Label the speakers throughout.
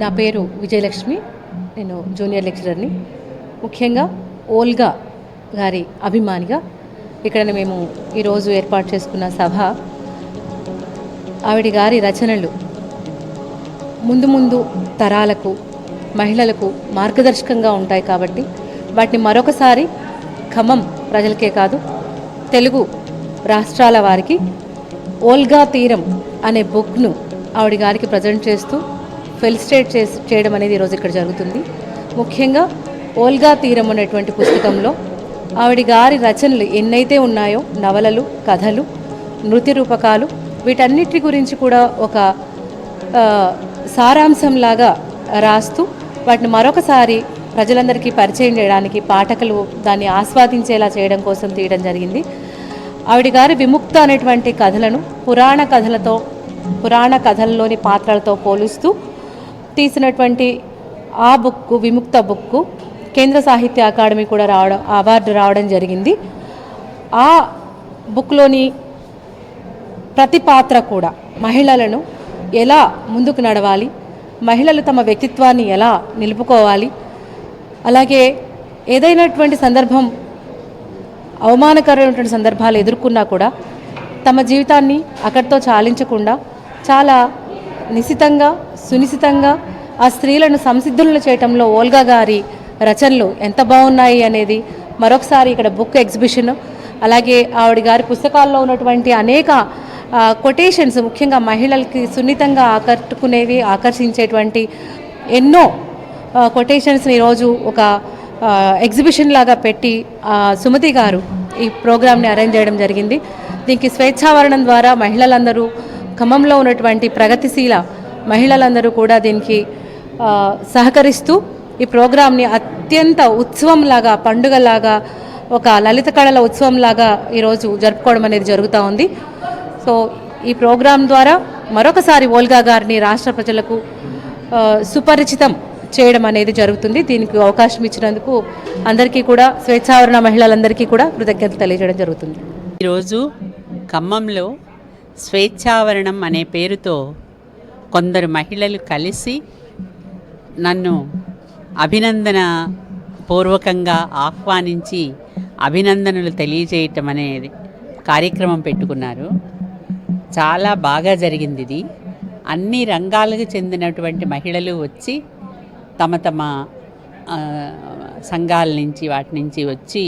Speaker 1: నా పేరు విజయలక్ష్మి. నేను జూనియర్ లెక్చరర్ని. ముఖ్యంగా ఓల్గా గారి అభిమానిగా ఇక్కడ మేము ఈరోజు ఏర్పాటు చేసుకున్న సభ. ఆవిడ గారి రచనలు ముందు ముందు తరాలకు మహిళలకు మార్గదర్శకంగా ఉంటాయి కాబట్టి వాటిని మరొకసారి ఖమ్మం ప్రజలకే కాదు తెలుగు రాష్ట్రాల వారికి ఓల్గా తీరం అనే బుక్ను ఆవిడ గారికి ప్రజెంట్ చేస్తూ ఫెలిసిటేట్ చేసి చేయడం అనేది ఈరోజు ఇక్కడ జరుగుతుంది. ముఖ్యంగా ఓల్గా తీరం అనేటువంటి పుస్తకంలో ఆవిడ గారి రచనలు ఎన్నైతే ఉన్నాయో నవలలు కథలు నృత్య రూపకాలు వీటన్నిటి గురించి కూడా ఒక సారాంశంలాగా రాస్తూ వాటిని మరొకసారి ప్రజలందరికీ పరిచయం చేయడానికి పాఠకులు దాన్ని ఆస్వాదించేలా చేయడం కోసం తీయడం జరిగింది. ఆవిడ గారి విముక్త అనేటువంటి కథలను పురాణ కథలతో పురాణ కథల్లోని పాత్రలతో పోలుస్తూ తీసినటువంటి ఆ బుక్కు విముక్త బుక్కు కేంద్ర సాహిత్య అకాడమీ కూడా రావడం అవార్డు రావడం జరిగింది. ఆ బుక్లోని ప్రతి పాత్ర కూడా మహిళలను ఎలా ముందుకు నడవాలి మహిళలు తమ వ్యక్తిత్వాన్ని ఎలా నిలుపుకోవాలి అలాగే ఏదైనటువంటి సందర్భం అవమానకరమైనటువంటి సందర్భాలు ఎదుర్కొన్నా కూడా తమ జీవితాన్ని అక్కడితో చాలించకుండా చాలా నిశితంగా సునిశితంగా ఆ స్త్రీలను సంసిద్ధులను చేయటంలో ఓల్గా గారి రచనలు ఎంత బాగున్నాయి అనేది మరొకసారి ఇక్కడ బుక్ ఎగ్జిబిషన్ అలాగే ఆవిడ గారి పుస్తకాల్లో ఉన్నటువంటి అనేక కొటేషన్స్ ముఖ్యంగా మహిళలకి సున్నితంగా ఆకట్టుకునేవి ఆకర్షించేటువంటి ఎన్నో కొటేషన్స్ని ఈరోజు ఒక ఎగ్జిబిషన్ లాగా పెట్టి సుమతి గారు ఈ ప్రోగ్రామ్ని అరేంజ్ చేయడం జరిగింది. దీనికి స్వేచ్ఛావరణం ద్వారా మహిళలందరూ ఖమ్మంలో ఉన్నటువంటి ప్రగతిశీల మహిళలందరూ కూడా దీనికి సహకరిస్తూ ఈ ప్రోగ్రామ్ని అత్యంత ఉత్సవంలాగా పండుగలాగా ఒక లలిత కళల ఉత్సవంలాగా ఈరోజు జరుపుకోవడం అనేది జరుగుతూ ఉంది. సో ఈ ప్రోగ్రాం ద్వారా మరొకసారి ఓల్గా గారిని రాష్ట్ర ప్రజలకు సుపరిచితం చేయడం అనేది జరుగుతుంది. దీనికి అవకాశం ఇచ్చినందుకు అందరికీ కూడా స్వేచ్ఛావరణ మహిళలందరికీ కూడా కృతజ్ఞతలు తెలియజేయడం జరుగుతుంది.
Speaker 2: ఈరోజు ఖమ్మంలో స్వేచ్ఛావరణం అనే పేరుతో కొందరు మహిళలు కలిసి నన్ను అభినందన పూర్వకంగా ఆహ్వానించి అభినందనలు తెలియజేయటం అనేది కార్యక్రమం పెట్టుకున్నారు. చాలా బాగా జరిగింది ఇది. అన్ని రంగాలకు చెందినటువంటి మహిళలు వచ్చి తమ తమ సంఘాల నుంచి వాటి నుంచి వచ్చి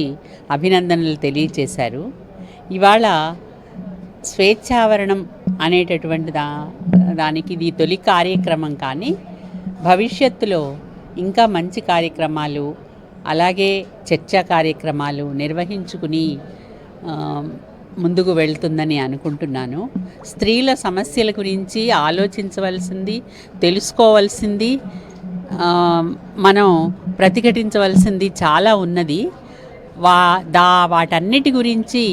Speaker 2: అభినందనలు తెలియచేశారు ఇవాళ స్వేచ్ఛావరణం అనేటటువంటి దా దానికి ఇది తొలి కార్యక్రమం కానీ భవిష్యత్తులో ఇంకా మంచి కార్యక్రమాలు అలాగే చర్చా కార్యక్రమాలు నిర్వహించుకుని ముందుకు వెళ్తుందని అనుకుంటున్నాను. స్త్రీల సమస్యల గురించి ఆలోచించవలసింది తెలుసుకోవాల్సింది మనం ప్రతిఘటించవలసింది చాలా ఉన్నది. వా దా వాటన్నిటి గురించి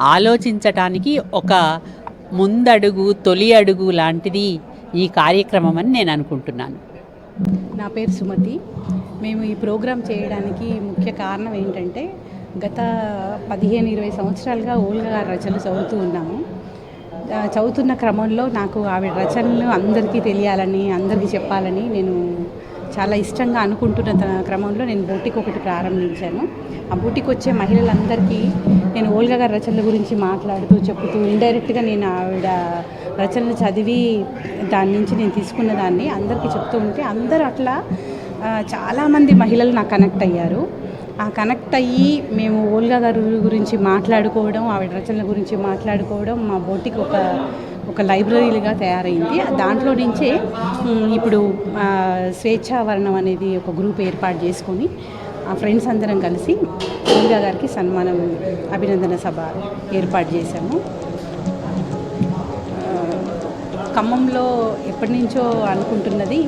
Speaker 2: ఆలోచించటానికి ఒక ముందడుగు తొలి అడుగు లాంటిది ఈ కార్యక్రమం అని నేను అనుకుంటున్నాను.
Speaker 3: నా పేరు సుమతి. మేము ఈ ప్రోగ్రాం చేయడానికి ముఖ్య కారణం ఏంటంటే గత పదిహేను ఇరవై సంవత్సరాలుగా ఓల్గా గారి రచనలు చదువుతూ ఉన్నాము. చదువుతున్న క్రమంలో నాకు ఆవిడ రచనలు అందరికీ తెలియాలని అందరికీ చెప్పాలని నేను చాలా ఇష్టంగా అనుకుంటున్న క్రమంలో నేను బూటికి ఒకటి ప్రారంభించాను. ఆ బూటికి వచ్చే మహిళలందరికీ నేను ఓల్గా గారి రచనల గురించి మాట్లాడుతూ చెప్తూ ఇండైరెక్ట్గా నేను ఆవిడ రచనలు చదివి దాని నుంచి నేను తీసుకున్న దాన్ని అందరికీ చెప్తూ ఉంటే అందరూ అట్లా చాలామంది మహిళలు నాకు కనెక్ట్ అయ్యారు. కనెక్ట్ అయ్యి మేము ఓల్గా గారి గురించి మాట్లాడుకోవడం ఆవిడ రచనల గురించి మాట్లాడుకోవడం మా బోటికి ఒక ఒక లైబ్రరీలుగా తయారైంది. దాంట్లో నుంచే ఇప్పుడు స్వేచ్ఛావరణం అనేది ఒక గ్రూప్ ఏర్పాటు చేసుకొని ఆ ఫ్రెండ్స్ అందరం కలిసి ఓల్గా గారికి సన్మానం అభినందన సభ ఏర్పాటు చేశాము. ఖమ్మంలో ఎప్పటి నుంచో అనుకుంటున్నది